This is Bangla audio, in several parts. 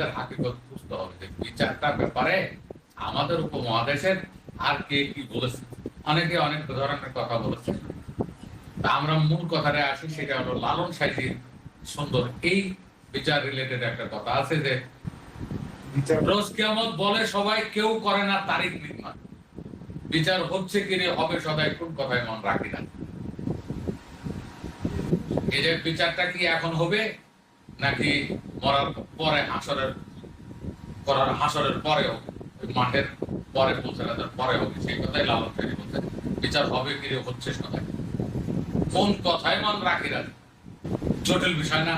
আমাদের হাকিকত বুঝতে হবে যে বিচারটার ব্যাপারে আমাদের উপমহাদেশের আর কে কি বলেছে? অনেকে অনেক ধরনের কথা বলেছে। তা আমরা মূল কথাটা আসি, সেটা হলো লালন সাইজির সুন্দর। এই বিচার রিলেটেড একটা কথা আছে যে, রোজ কিয়ামত বলে সবাই কেউ করে না তারিখ নির্মাণ। বিচার হচ্ছে কি হবে সদাই কোন কথায় মন রাখি না। এই যে বিচারটা কি এখন হবে? নাকি মরার পরে হাসরের করার হাসরের পরে হবে ওই মাঠের পরে পৌঁছে রাজার পরে হবে সেই কথাই লালন ফেরি বলছে। বিচার হবে কি হচ্ছে সদাই কোন কথায় মন রাখি না। জটিল বিষয় না।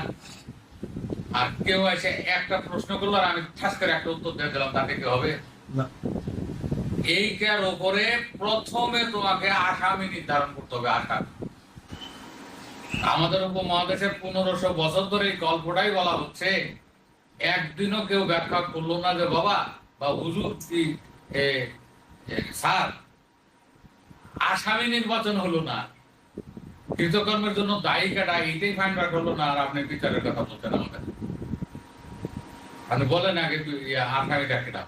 আর কেউ এসে একটা প্রশ্ন করল আর আমি ঠাস করে একটা উত্তর দিয়ে দিলাম তাতে কি হবে। এইটার উপরে প্রথমে তোমাকে আসামি নির্ধারণ করতে হবে আসামি। আমাদের উপমহাদেশে পনেরোশো বছর ধরে এই গল্পটাই বলা হচ্ছে। একদিনও কেউ ব্যাখ্যা করল না যে বাবা বা হুজুর কি স্যার, আসামি নির্বাচন হলো না। কৃতকর্মের জন্য দায়ী কাটা এইটাই ফাইন বার করল না, আর আপনি বিচারের কথা বলছেন আমাদের আপনি বলেন আগে আসামিটা কেটা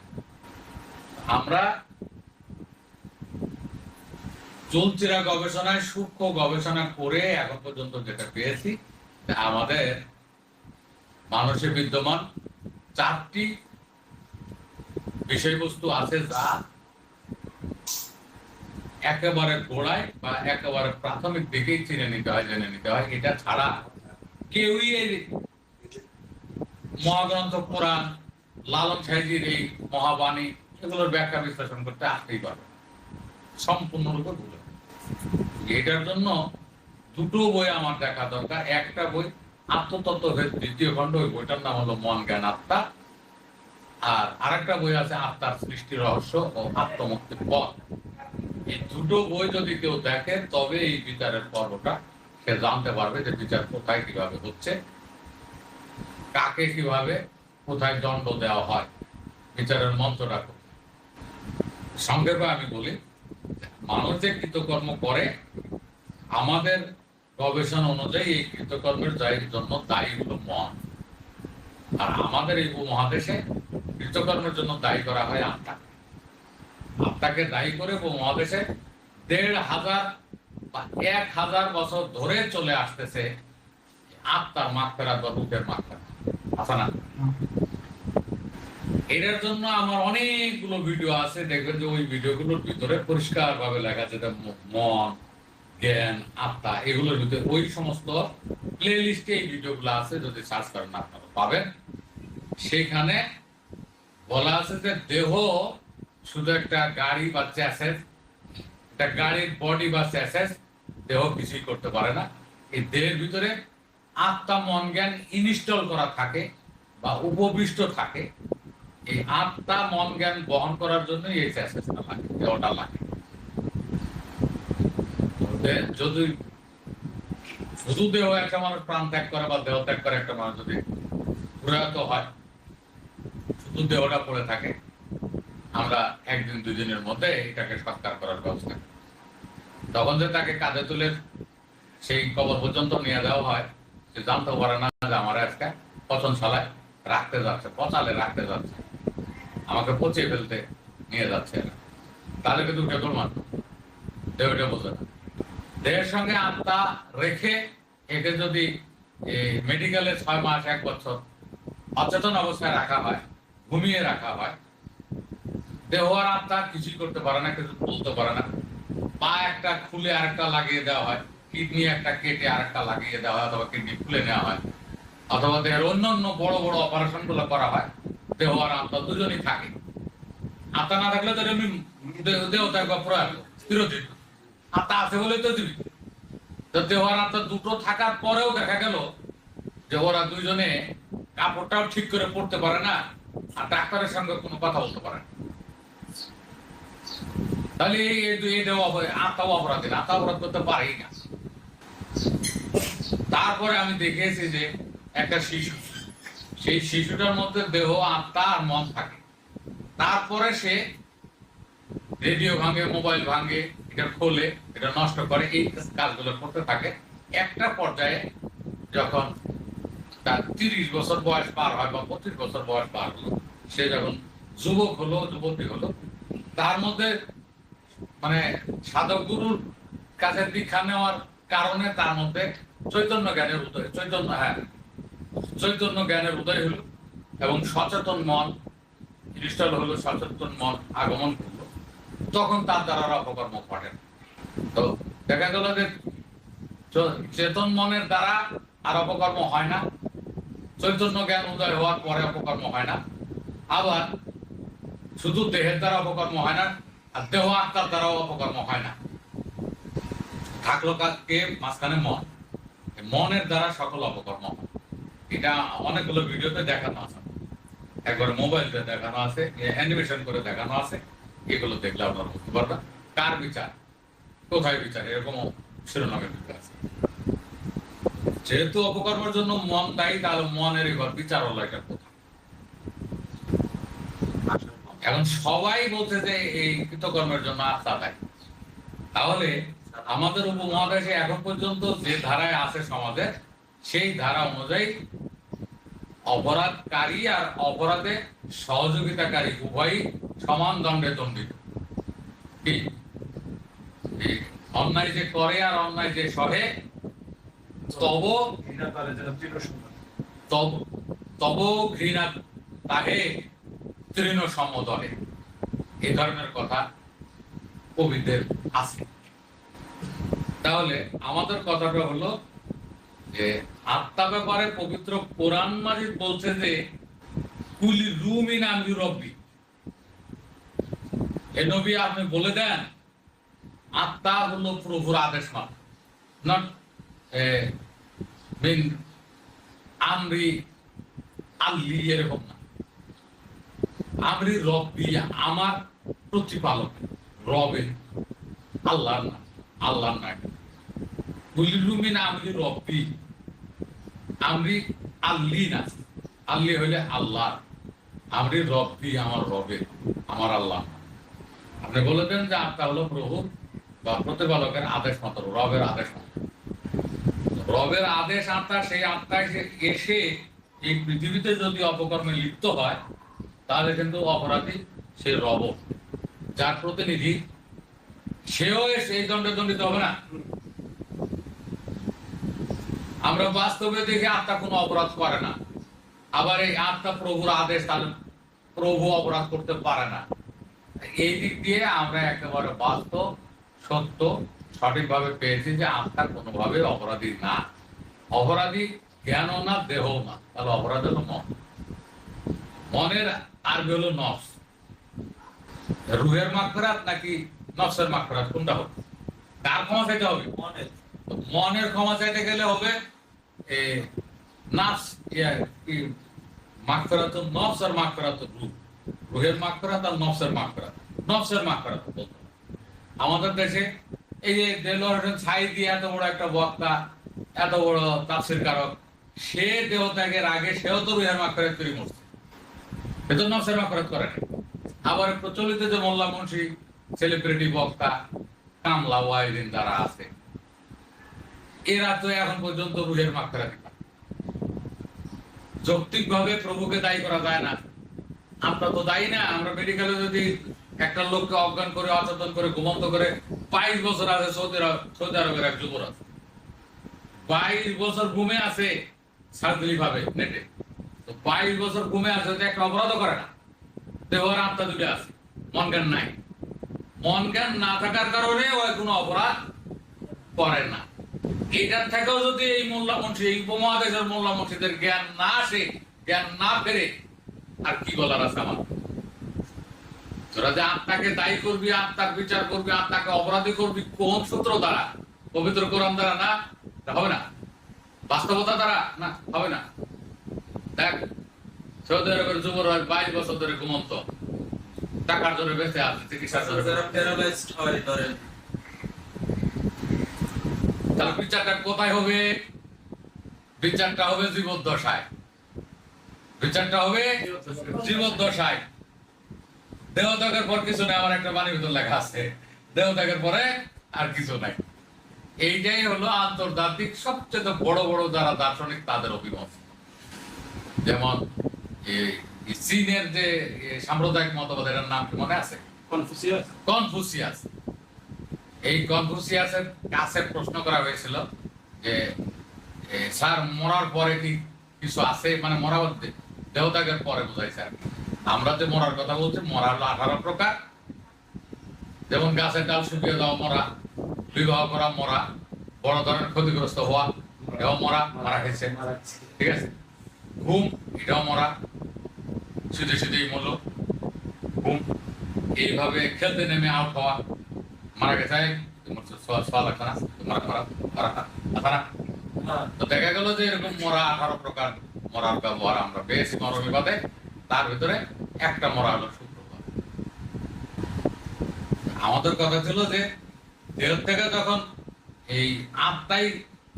আমরা চলচিরা গবেষণায় সূক্ষ্ম গবেষণা করে এখন পর্যন্ত যেটা পেয়েছি আমাদের মানুষে বিদ্যমান চারটি বিষয়বস্তু আছে যা একেবারে গোড়ায় বা একেবারে প্রাথমিক দিকেই চিনে নিতে হয়, জেনে নিতে হয় এটা ছাড়া কেউই মহাগ্রন্থ পুরাণ লালন সাহেজির এই মহাবাণী এগুলোর ব্যাখ্যা বিশ্লেষণ করতে আসতেই পারবে। সম্পূর্ণরূপে ভুলে এটার জন্য দুটো বই আমার দেখা দরকার। একটা বই আত্মতত্ত্বের দ্বিতীয় খণ্ড, ওই বইটার নাম হলো মন, জ্ঞান, আত্মা। আর আরেকটা বই আছে আত্মার সৃষ্টি, রহস্য ও আত্মমুক্তির পথ। এই দুটো বই যদি কেউ দেখে, তবে এই বিচারের পর্বটা সে জানতে পারবে যে বিচার কোথায় কীভাবে হচ্ছে, কাকে কীভাবে, কোথায় দণ্ড দেওয়া হয়, বিচারের মন্ত্রটা। সংক্ষেপে আমি বলি মানুষ যে কৃতকর্ম করে, আমাদের গবেষণা অনুযায়ী এই কৃতকর্মের দায়ের জন্য দায়ী হলো মন আর আমাদের এই উপমহাদেশে কৃতকর্মের জন্য দায়ী করা হয় আত্মা আত্মাকে দায়ী করে উপমহাদেশে দেড় হাজার বা এক হাজার বছর ধরে চলে আসতেছে আত্মার মাখ ফেরা বা রূপের মাখ ফেরা আছে না? এটার জন্য আমার অনেকগুলো ভিডিও আছে। দেখবেন যে ওই ভিডিওগুলোর ভিতরে পরিষ্কার ভাবে লেখা আছে মন, জ্ঞান, আত্মা, এগুলোর ভিতরে ওই সমস্ত প্লে লিস্টে এই ভিডিওগুলো আছে, যদি সার্চ করেন আপনারা পাবেন। সেখানে বলা আছে যে দেহ শুধু একটা গাড়ি বা চ্যাসেস একটা গাড়ির বডি বা চ্যাসেস দেহ কিছুই করতে পারে না। এই দেহের ভিতরে আত্মা, মন, জ্ঞান ইনস্টল করা থাকে বা উপবিষ্ট থাকে। এই আত্মা মন জ্ঞান বহন করার জন্য এই চ্যাসেসটা লাগে লাগে। যদি শুধু দেহ একটা মানুষ প্রাণ ত্যাগ করে বা দেহ ত্যাগ করে একটা মানুষ যদি প্রয়াত হয়, শুধু দেহটা পড়ে থাকে, আমরা একদিন দুই দিনের মধ্যে এটাকে সৎকার করার ব্যবস্থা তখন যে তাকে কাঁধে তুলে সেই কবর পর্যন্ত নিয়ে যাওয়া হয়, সে জানতে পারে না যে আমার আজকে পচন শালায় রাখতে যাচ্ছে, পচালে রাখতে যাচ্ছে। আমাকে পচিয়ে ফেলতে নিয়ে যাচ্ছে। এরা। তাহলে কিন্তু তোর মাত্র দেহটা বোঝে না। দেহের সঙ্গে আত্মা রেখে একে যদি মেডিকেলে ছয় মাস, এক বছর অচেতন অবস্থায় রাখা হয়, ঘুমিয়ে রাখা হয়, দেহ আর আত্মা কিছুই করতে পারে না, কিছু তুলতে পারে না। পা একটা খুলে আরেকটা লাগিয়ে দেওয়া হয়, কিডনি একটা কেটে আরেকটা লাগিয়ে দেওয়া হয়, অথবা কিডনি খুলে নেওয়া হয়, অথবা দেহের অন্য অন্য বড় বড় অপারেশনগুলো করা হয়। দেহ আর আত্মা দুজনই থাকে। আত্মা না থাকলে তো স্থিরচিত আত্মা আছে বলে তো তো দেহ আর আত্মা দুটো থাকার পরেও দেখা গেল যে ওরা দুইজনে কাপড়টাও ঠিক করে পড়তে পারে না আর ডাক্তারের সঙ্গে কোনো কথা বলতে পারে না। তাহলে এই এই দেহ আত্মাও অপরাধী আত্মা অপরাধ করতে পারেই না। তারপরে আমি দেখেছি যে একটা শিশু সেই শিশুটার মধ্যে দেহ, আত্মা আর মন থাকে। তারপরে সে রেডিও ভাঙে, মোবাইল ভাঙে, এটা খোলে, এটা নষ্ট করে, এই কাজগুলো করতে থাকে। একটা পর্যায়ে যখন তার তিরিশ বছর বয়স পার হয় বা পঁচিশ বছর বয়স পার হলো, সে যখন যুবক হলো, যুবতী হলো, তার মধ্যে মানে সাধক গুরুর কাছে দীক্ষা নেওয়ার কারণে তার মধ্যে চৈতন্য জ্ঞানের উদয়, চৈতন্য হ্যাঁ চৈতন্য জ্ঞানের উদয় হলো এবং সচেতন মন ইনস্টল হলো সচেতন মন আগমন করল। তখন তার দ্বারা অপকর্ম ঘটে তো দেখা গেল যে চেতন মনের দ্বারা আর অপকর্ম হয় না। চৈতন্য জ্ঞান উদয় হওয়ার পরে অপকর্ম হয় না। আবার শুধু দেহের দ্বারা অপকর্ম হয় না, আর দেহ আত্মার দ্বারাও অপকর্ম হয় না। থাকল কে মাঝখানে মন। মনের দ্বারা সকল অপকর্ম হয়। এটা অনেকগুলো ভিডিওতে দেখানো আছে। একবার মোবাইলতে দেখানো আছে অ্যানিমেশন করে দেখানো আছে। এগুলো দেখলে আপনারা বুঝতে পারবেন কার বিচার, কোথায় বিচার এরকম শিরোনামের ভিতরে আছে। যেহেতু অপকর্মের জন্য মন দায়ী, তাহলে মনের এবার বিচার হলো এটা কোথায় এখন সবাই বলছে যে এই কৃতকর্মের জন্য আত্মা দায়ী। তাহলে আমাদের উপমহাদেশে এখন পর্যন্ত যে ধারায় আছে সমাজে সেই ধারা অনুযায়ী অপরাধকারী আর অপরাধে সহযোগিতাকারী উভয়ই সমান দণ্ডে দণ্ডিত। অন্যায় যে করে আর অন্যায় যে সহে। তব তব ঘৃণা তাহে তৃণ সমদলে এ ধরনের কথা কবিদের আছে। তাহলে আমাদের কথাটা হলো যে আত্মা ব্যাপারে পবিত্র কোরআন মাজিদ বলছে যে, কুলি রুমিন আমি রব্বি এ নবী আপনি বলে দেন, আত্মা হলো প্রভুর আদেশ মাত্র। নট মিন আমরি আল্লি এরকম না। আমরি রব্বি, আমার প্রতিপালক, রবে, আল্লাহর না আল্লাহর না গুলিরুমিন আমরি রব্বি। আমরি আল্লি না। আল্লি হইলে আল্লাহ। আমরি রব্বি, আমার রবে আমার আল্লাহ। আপনি বলে দেন যে আত্মা হলো প্রভু বা প্রতিপালকের আদেশ মাত্র, রবের আদেশ মাত্র। রবের আদেশ আত্মা, সেই আত্মা এসে- এসে এই পৃথিবীতে যদি অপকর্মে লিপ্ত হয়, তাহলে কিন্তু অপরাধী সে রব। যার প্রতিনিধি, সেও সেই দণ্ডে দণ্ডিত হবে না। আমরা বাস্তবে দেখি আত্মা কোনো অপরাধ করে না। আবার এই আত্মা প্রভুর আদেশ তাহলে প্রভু অপরাধ করতে পারে না। এই দিক দিয়ে আমরা একেবারে বাস্তব সত্য সঠিকভাবে পেয়েছি যে আত্মা কোনোভাবে অপরাধী না। অপরাধী জ্ঞানও না দেহ না। তাহলে অপরাধ হলো মন। মনের আরবি হলো নফস। রুহের মাকফেরাত নাকি নফসের মাকফেরাত কোনটা হবে? কার ক্ষমা চাইতে হবে? মনের। মনের ক্ষমা চাইতে গেলে হবে বলতে। আমাদের দেশে এই যে দেলোয়ার হোসেন এত বড় একটা বক্তা, এত বড় কারক, সে দেহ ত্যাগের আগে সেও তো রুহের মাকফেরাত তৈরি করছে। এ তো নফসের মাকফেরাত করে আবার প্রচলিত যে মোল্লা মুন্সি সেলিব্রিটি বক্তা, কামলা ওয়াইদিন যারা আছে এরা তো এখন পর্যন্ত রুহের মাকফেরাত যৌক্তিক ভাবে প্রভুকে দায়ী করা যায় না। আমরা তো দায়ী না, আমরা মেডিকেলে যদি একটা লোককে অজ্ঞান করে, অচেতন করে, ঘুমন্ত করে, বাইশ বছর আছে সৌদি আরব, সৌদি আরবের এক যুবরাজ। বাইশ বছর ঘুমে আছে সার্জারি ভাবে নেটে তো বাইশ বছর ঘুমে আছে একটা অপরাধও করে না। দেহর আত্মা দুটো আছে, মন জ্ঞান নাই। মন জ্ঞান না থাকার কারণে ওই কোনো অপরাধ করে না। এটার থেকেও যদি এই মোল্লা মন্ত্রী এই উপমহাদেশের মোল্লা মন্ত্রীদের জ্ঞান না আসে, জ্ঞান না ফেরে, আর কি বলার আছে আমার? তোরা যে আত্মাকে দায়ী করবি, আত্মার বিচার করবি, আত্মাকে অপরাধী করবি, কোন সূত্র দ্বারা? পবিত্র কোরআন দ্বারা না? হবে না। বাস্তবতা দ্বারা? না, হবে না। দেখ সৌদি আরবের যুবরাজ বাইশ বছর ধরে ঘুমন্ত। টাকার জন্য বেঁচে আছে? চিকিৎসার জন্য যারা প্যারালাইজড হয় ধরেন তাহলে বিচারটা কোথায় হবে? বিচারটা হবে জীবদ্দশায়। বিচারটা হবে জীবদ্দশায়। দেহ ত্যাগের পর কিছু নেই আমার একটা বাণী ভিতর লেখা আছে। দেহ ত্যাগের পরে আর কিছু নাই। এইটাই হলো আন্তর্জাতিক সবচেয়ে বড় বড় যারা দার্শনিক তাদের অভিমত। যেমন চীনের যে সাম্প্রদায়িক মতবাদ এটার নাম কি মনে আছে? কনফুসিয়াস। কনফুসিয়াস। এই কনফুসিয়াসের কাছে প্রশ্ন করা হয়েছিল যে স্যার, মরার পরে কি কিছু আছে? মানে মরা বলতে দেহত্যাগের পরে বোঝাই স্যার। আমরা যে মরার কথা বলছি, মরা হলো আঠারো প্রকার। যেমন গাছের ডাল শুকিয়ে যাওয়া মরা, বিবাহ করা মরা, বড় ধরনের ক্ষতিগ্রস্ত হওয়া এটাও মরা, মারা গেছে। ঠিক আছে? ঘুম, এটাও মরা। শুধু শুধুই মরলো। ঘুম। এইভাবে খেলতে নেমে আউট হওয়া। মারা গেছে তো হ্যাঁ। দেখা গেল যে এরকম মরা আঠারো প্রকার মরার ব্যবহার আমরা পেয়েছি তার ভিতরে একটা মরা হলো শুক্রবার। আমাদের কথা ছিল যে দেহ থেকে যখন এই আত্মাই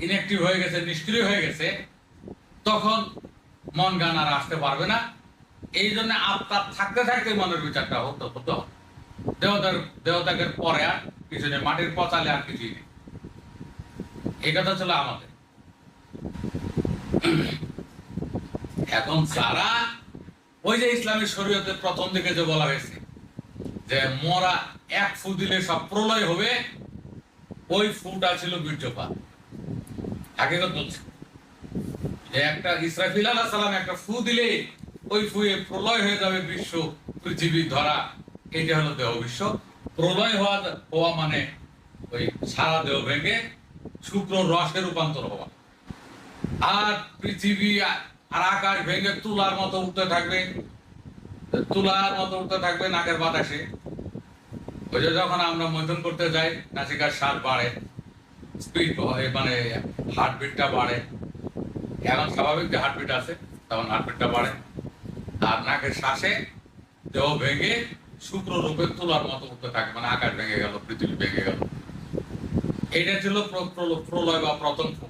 ইনঅ্যাক্টিভ হয়ে গেছে নিষ্ক্রিয় হয়ে গেছে তখন মন গান আর আসতে পারবে না। এই জন্য আত্মা থাকতে থাকতে মনের বিচারটা হতো হতো। দেহতার দেহত্যাগের পরে আর কিছু নেই মাটির পচালে আর কিছুই নেই। এই কথা ছিল আমাদের। এখন যারা ওই যে ইসলামী শরীয়তে প্রথম দিকে যে বলা হয়েছে, যে মরা এক ফু দিলে সব প্রলয় হবে, ওই ফুটা ছিল বীর্যপাত। হাকিকত বলছে যে একটা ইসরাফিল আলাহ সালাম একটা ফু দিলে ওই ফুয়ে প্রলয় হয়ে যাবে বিশ্ব পৃথিবী ধরা। এটা হলো দেহ বিশ্ব প্রলয় হওয়া হওয়া মানে ওই সারা দেহ ভেঙে শুক্র রসে রূপান্তর হওয়া। আর পৃথিবী আর আকাশ ভেঙে তুলার মতো উঠতে থাকবে। তুলার মতো উঠতে থাকবে নাকের বাতাসে। ওই যে যখন আমরা মৈথুন করতে যাই, নাসিকার সার বাড়ে স্পিড মানে হার্টবিটটা বাড়ে। এখন স্বাভাবিক যে হার্টবিট আছে, তখন হার্টবিটটা বাড়ে। আর নাকের শ্বাসে দেহ ভেঙে শুক্র রূপে তুলার মতো উঠতে থাকে মানে আকাশ ভেঙে গেল, পৃথিবী ভেঙে গেল। এটা ছিল প্র- প্র- প্রলয় বা প্রথম ফুট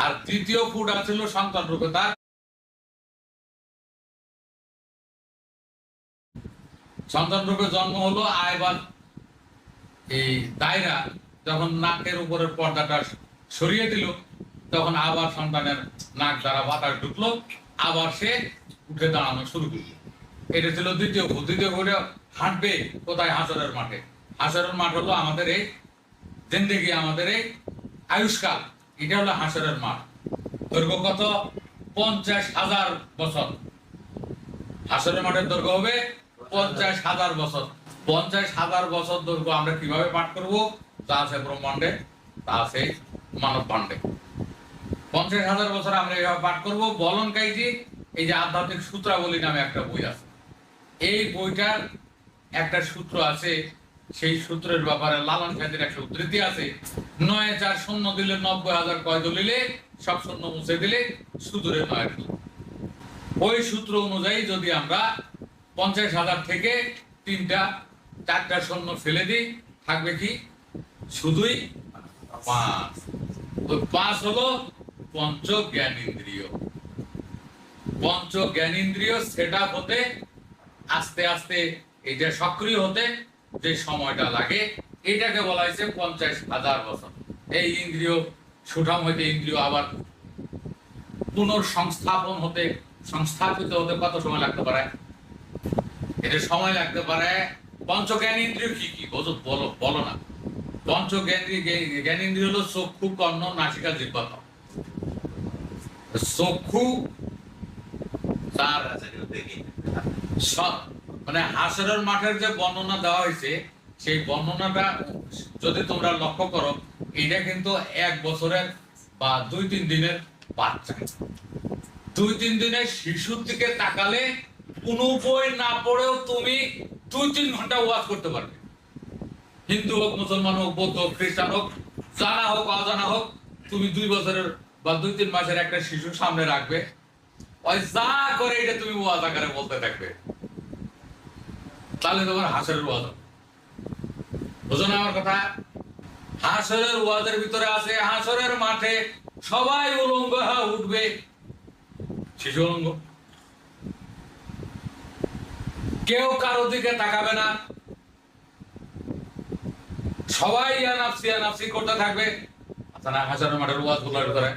আর তৃতীয় ফুট ছিল সন্তান রূপে, তার সন্তান রূপে জন্ম হলো আয়বার এই দায়রা যখন নাকের উপরের পর্দাটা সরিয়ে দিল, তখন আবার সন্তানের নাক দ্বারা বাতাস ঢুকলো, আবার সে উঠে দাঁড়ানো শুরু করল। এটা ছিল দ্বিতীয় ফুট দ্বিতীয় ফুটে হাঁটবে কোথায়? হাসরের মাঠে। হাসরের মাঠ হলো আমাদের এই জিন্দেগি, আমাদের এই আয়ুষ্কাল। এটা হলো হাসরের মাঠ। দৈর্ঘ্য কত? পঞ্চাশ হাজার বছর। হাসরের মাঠের দৈর্ঘ্য হবে পঞ্চাশ হাজার বছর। পঞ্চাশ হাজার বছর দৈর্ঘ্য আমরা কীভাবে পাঠ করব? তা আছে ব্রহ্মাণ্ডে, তা আছে মানব ভাণ্ডে। পঞ্চাশ হাজার বছর আমরা এইভাবে পাঠ করব। বলন কাইজি, এই যে আধ্যাত্মিক সূত্রাবলী নামে একটা বই আছে। এই বইটার একটা সূত্র আছে, সেই সূত্রের ব্যাপারে লালন সাহেবের একটা উদ্ধৃতি আছে। নয় চার শূন্য দিলে নব্বই হাজার কয় দলিলে? সব শূন্য মুছে দিলে সুদূরে নয় ওই সূত্র অনুযায়ী যদি আমরা পঞ্চাশ হাজার থেকে তিনটা, চারটা শূন্য ফেলে দিই, থাকবে কি? শুধুই পাঁচ। ওই পাঁচ হলো পঞ্চ জ্ঞানেন্দ্রিয় পঞ্চ জ্ঞানেন্দ্রিয় সেট হতে আস্তে আস্তে এটা সক্রিয় হতে যে সময়টা লাগে, এটাকে বলা হয়েছে পঞ্চাশ হাজার বছর। এই ইন্দ্রিয়, সুঠাম হইতে ইন্দ্রিয় আবার পুনর্সংস্থাপন হতে, সংস্থাপিত হতে কত সময় লাগতে পারে? এটা সময় লাগতে পারে, পঞ্চজ্ঞান ইন্দ্রিয় কি কি? বোঝো বলো বলো না। পঞ্চজ্ঞান জ্ঞান ইন্দ্রিয় হলো চক্ষু, কর্ণ, নাসিকা জিহ্বা ত্বক। চক্ষু তার সব- মানে হাসরের মাঠের যে বর্ণনা দেওয়া হয়েছে, সেই বর্ণনাটা যদি তোমরা লক্ষ্য করো, এটা কিন্তু এক বছরের বা দুই তিন দিনের বাচ্চা। দুই তিন দিনের শিশুর দিকে তাকালে কোনো বই না পড়েও তুমি দুই তিন ঘণ্টা ওয়াজ করতে পারবে। হিন্দু হোক, মুসলমান হোক, বৌদ্ধ হোক, খ্রিস্টান হোক, জানা হোক, অজানা হোক, তুমি দুই বছরের বা দুই তিন মাসের একটা শিশু সামনে রাখবে। ওই যা করে এটা তুমি ওয়াজ আকারে বলতে থাকবে। তাহলে তোমার হাসরের ওয়াজ। বুঝো না আমার কথা? হাসরের ওয়াজের ভিতরে আছে, হাসরের মাঠে সবাই উলঙ্গ হয়ে উঠবে। শিশু উলঙ্গ। কেউ কারও দিকে তাকাবে না। সবাই আনাফসি আনাফসি করতে থাকবে। আচ্ছা না, হাসরের মাঠের ওয়াজগুলোর ভিতরে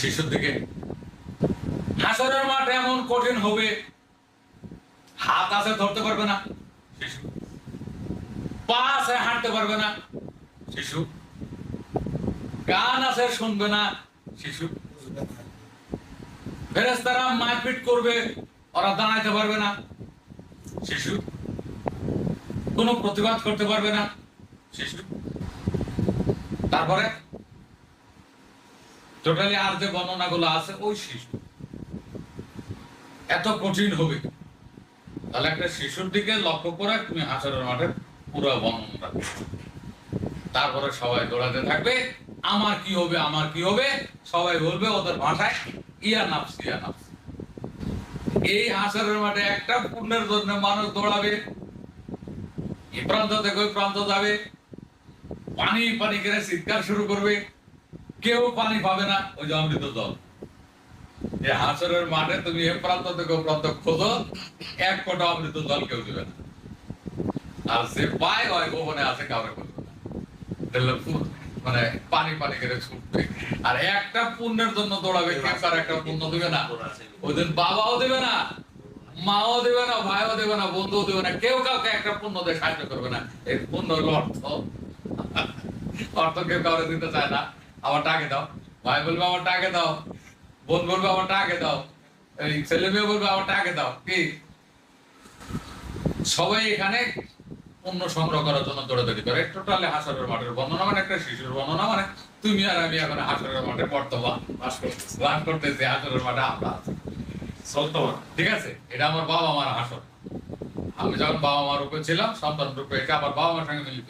শিশুর দিকে। হাসরের মাঠ এমন কঠিন হবে হাত আছে ধরতে পারবে না। শিশু। পা আছে হাঁটতে পারবে না। শিশু। গান আছে শুনবে না। শিশু। ফেরেস্তারা মারপিট করবে ওরা দাঁড়াইতে পারবে না। শিশু। কোনো প্রতিবাদ করতে পারবে না। শিশু। তারপরে টোটালি আর যে বর্ণনাগুলো আছে ওই শিশু। এত কঠিন হবে। তাহলে একটা শিশুর দিকে লক্ষ্য করে তুমি হাসরের মাঠের পুরো বর্ণনা। তারপরে সবাই দৌড়াতে থাকবে, আমার কি হবে, আমার কি হবে? সবাই বলবে, ওদের ভাষায় ইয়া নাফস ইয়া নাফস। এই হাসরের মাঠে একটা পুণ্যের জন্য মানুষ দৌড়াবে। এই প্রান্ত থেকে ওই প্রান্ত যাবে। পানি পানি করে চিৎকার শুরু করবে। কেউ পানি পাবে না, ওই যে অমৃত জল। যে হাসরের মাঠে তুমি এ প্রান্ত থেকে প্রান্ত খোঁজো, এক ফোঁটা অমৃত জল কেউ দেবে না। আর যে পায় ওই গোপনে আছে, কাউরে না। মানে পানি পানি করে ছুটবে। আর একটা পুণ্যের জন্য দৌড়াবে একটা পুণ্য দেবে না? ওই দিন বাবাও দেবে না, মাও দেবে না, ভাইও দেবে না, বন্ধুও দেবে না, কেউ কাউকে একটা পুণ্য দিয়ে সাহায্য করবে না। এই পুণ্য অর্থ অর্থ কেউ কাউরে দিতে চায় না। আমার টাকে দাও। ভাই বলবে, আমার টাকে দাও। বোন বলবে, আমার টাকে দাও। এই ছেলে মেয়ে বলবে, আমার টাকে দাও। কি? সবাই এখানে সংগ্রহ করার জন্য দৌড়াদৌড়ি করে। হাসরের মাঠের বর্ণনা মানে একটা শিশুর বর্ণনা মানে তুমি আর আমি এখন হাসরের মাঠে বর্তমান বাস করতেছে। হাসরের মাঠে আমরা ঠিক আছে? এটা আমার বাবা মার হাসর। আমি যখন বাবা মার রূপে ছিলাম, সন্তান রূপে এটা আবার বাবা মার সঙ্গে মিলিত।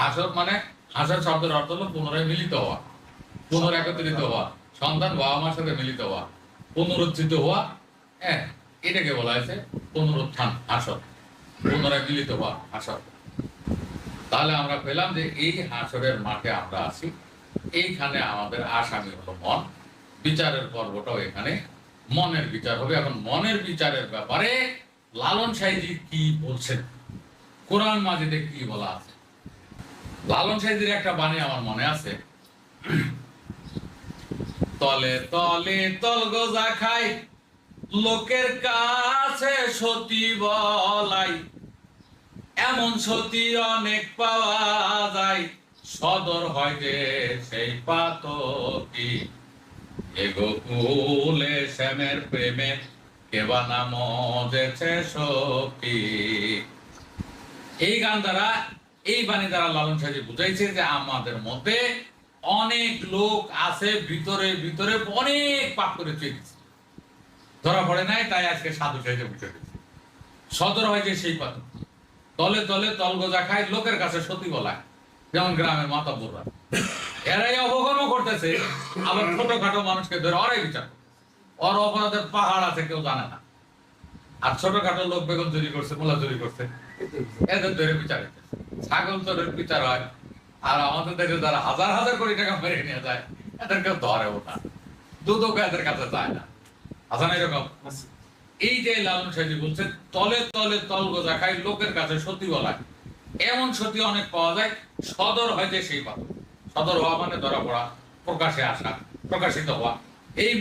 হাসর মানে হাসর শব্দের অর্থ হলো পুনরায় মিলিত হওয়া পুনরায় একত্রিত হওয়া। সন্তান বাবা মার সাথে মিলিত হওয়া পুনরুত্থিত হওয়া হ্যাঁ এটাকে বলা হয়েছে পুনরুত্থান হাসর, পুনরায় মিলিত হওয়া হাসর। তাহলে আমরা পেলাম যে এই হাসরের মাঠে আমরা আছি, এইখানে আমাদের আসামি হলো মন। বিচারের পর্বটাও এখানে মনের বিচার হবে। এখন মনের বিচারের ব্যাপারে লালন সাইজি কি বলছেন? কোরআন মাজিদে কি বলা আছে? লালন সাইজির একটা বাণী আমার মনে আছে। তলে তলে তল গোজা খাই লোকের কাছে সতী বলাই। এমন সতী অনেক পাওয়া যায়। সদর যে সেই পাতকি। এ গোকুলে শ্যামের প্রেমে কেবা নাম যেছে এই গান দ্বারা, এই বাণী দ্বারা লালন সাজি বুঝাইছে যে আমাদের মধ্যে অনেক লোক আছে ভিতরে ভিতরে অনেক পাপ করে চেয়েছে ধরা পড়ে নাই, তাই আজকে সাধু সাইজে বুঝে গেছে। সদর হয় যে সেই পাথর। তলে তলে তল খায়, লোকের কাছে সতী বলায়। যেমন গ্রামের মাতা বোররা এরাই অবগমও করতেছে, আবার ছোটখাটো মানুষকে ধরে ওরাই বিচার। ওর অপরাধের পাহাড় আছে, কেউ জানে না। আর ছোটখাটো লোক বেগম চুরি করছে মোলা চুরি করছে, এদের ধরে বিচার। ছাগল চোরের বিচার হয় আর আমাদের দেশে যারা হাজার হাজার কোটি টাকা মেরে নিয়ে যায় এদের কেউ ধরেও না দুদক এদের কাছে যায় না। আছে না এরকম। এই যে লালন সাহেজি বলছে তলে তলে তল গোজা খাই লোকের কাছে সতী বলায় এমন সতী অনেক পাওয়া যায় সদর হয়তো সেই পাথর সদর হওয়া মানে ধরা পড়া প্রকাশে আসা প্রকাশিত হওয়া। এই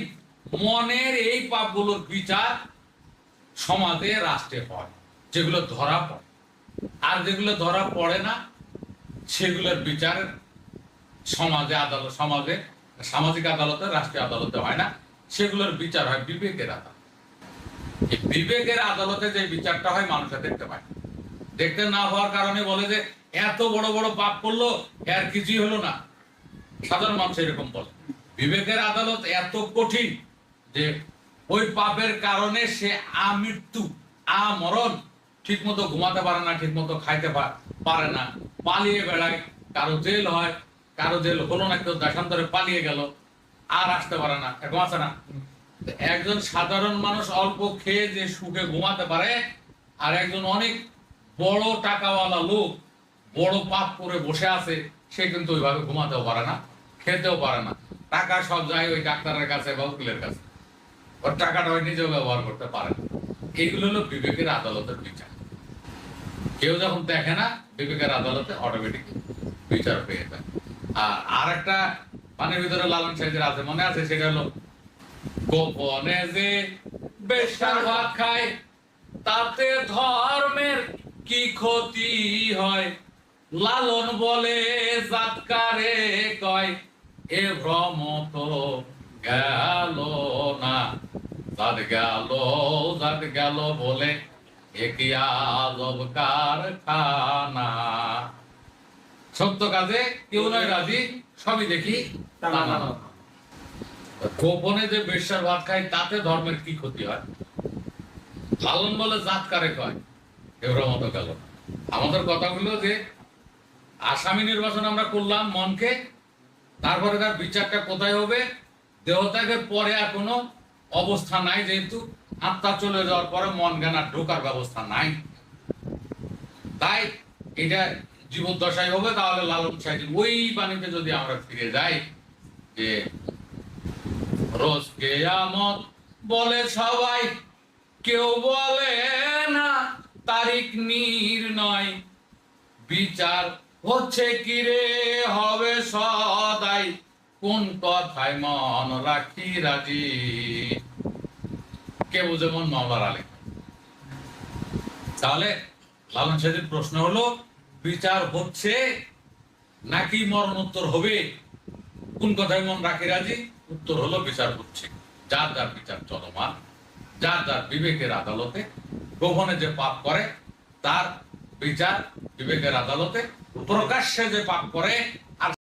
মনের এই পাপগুলোর বিচার সমাজে রাষ্ট্রে হয় যেগুলো ধরা পড়ে। আর যেগুলো ধরা পড়ে না সেগুলোর বিচার সমাজে, আদালত, সমাজে, সামাজিক আদালতে, রাষ্ট্রীয় আদালতে হয় না। সেগুলোর বিচার হয় বিবেকের আদালত। এই বিবেকের আদালতে যে বিচারটা হয় মানুষে দেখতে পায়। দেখতে না হওয়ার কারণে বলে যে, এত বড় বড় পাপ করল, এর কিছুই হলো না। সাধারণ মানুষ এরকম বলে। বিবেকের আদালত এত কঠিন যে, ওই পাপের কারণে সে আমৃত্যু, আমরণ ঠিক মতো ঘুমাতে পারে না ঠিক মতো খাইতে পারে না। পালিয়ে বেড়ায়, কারও জেল হয়, কারও জেল হলো না, কেউ দেশান্তরে পালিয়ে গেল, আর আসতে পারে না এরকম আছে না। একজন সাধারণ মানুষ অল্প খেয়ে যে সুখে ঘুমাতে পারে, আর একজন অনেক বড় টাকাওয়ালা লোক, বড় পাপ করে বসে আছে, সে কিন্তু ওইভাবে ঘুমাতেও পারে না, খেতেও পারে না। টাকা সব যায় ওই ডাক্তারের কাছে বা উকিলের কাছে। ওর টাকাটা ওই নিজেও ব্যবহার করতে পারে এইগুলো হলো বিবেকের আদালতের বিচার। কেউ যখন দেখে না, বিবেকের আদালতে অটোমেটিক বিচার পেয়ে যায়। আর আর একটা পানির ভিতরে লালন সাইজের আছে, মনে আছে? সেটা হলো, গোপনে যে বেশার ভাত খায়, তাতে ধর্মের কি ক্ষতি হয়? লালন বলে জাতকারে কয়? এ ভ্রম তো গেল না। জাত গেল জাত গেল বলে একই আজব কারখানা। সত্য কাজে কেউ নয় রাজি সবই দেখি গোপনে যে বেশ্যার ভাত খায় তাতে ধর্মের কি ক্ষতি হয়? লালন বলে জাত কারে কয়? এগুলোর মতো গেল আমাদের কথাগুলো যে আসামি নির্বাচন আমরা করলাম মনকে তারপরে তার বিচারটা কোথায় হবে? দেহত্যাগের পরে আর কোনো অবস্থা নাই যেহেতু। আত্মা চলে যাওয়ার পরে মন জ্ঞান আর ঢোকার ব্যবস্থা নাই। তাই এটা জীবদ্দশায় হবে, তাহলে লালন সাহেব ওই বাণীতে যদি আমরা ফিরে যাই যে রোজ কেয়ামত বলে সবাই, কেউ বলে না তারিখ নির্ণয় বিচার হচ্ছে কি রে, হবে সদাই। কোন কথায় মন রাখি রাজি? কে বুঝে মন মামলার আলে? তাহলে লালন সাহেবের প্রশ্ন হলো, বিচার হচ্ছে নাকি মরণোত্তর হবে? কোন কথায় মন রাখি রাজি? উত্তর হলো, বিচার হচ্ছে। যার যার বিচার চলমান, যার যার বিবেকের আদালতে, গোপনে যে পাপ করে, তার বিচার বিবেকের আদালতে, প্রকাশ্যে যে পাপ করে